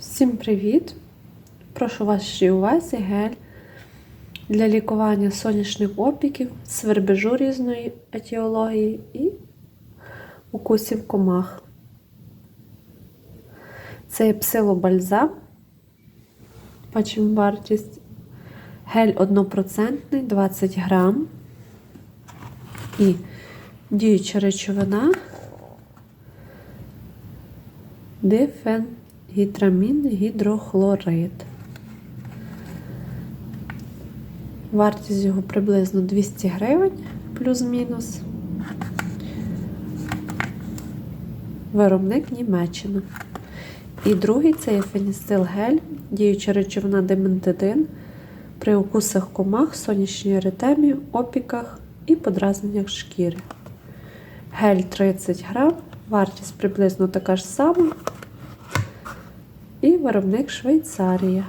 Всім привіт! Прошу вашій увазі гель для лікування сонячних опіків, свербежу різної етіології і укусів комах. Це є псилобальзам. Бачимо вартість. Гель 1% 20 грам. І діюча речовина дифенгідрамін гідрохлорид. Вартість його приблизно 200 гривень плюс-мінус. Виробник Німеччина. І другий це є феністил гель, діюча речовина дементидин при укусах комах, сонячній еретемі, опіках і подразненнях шкіри. Гель 30 грам, вартість приблизно така ж сама. Виробник Швейцарія.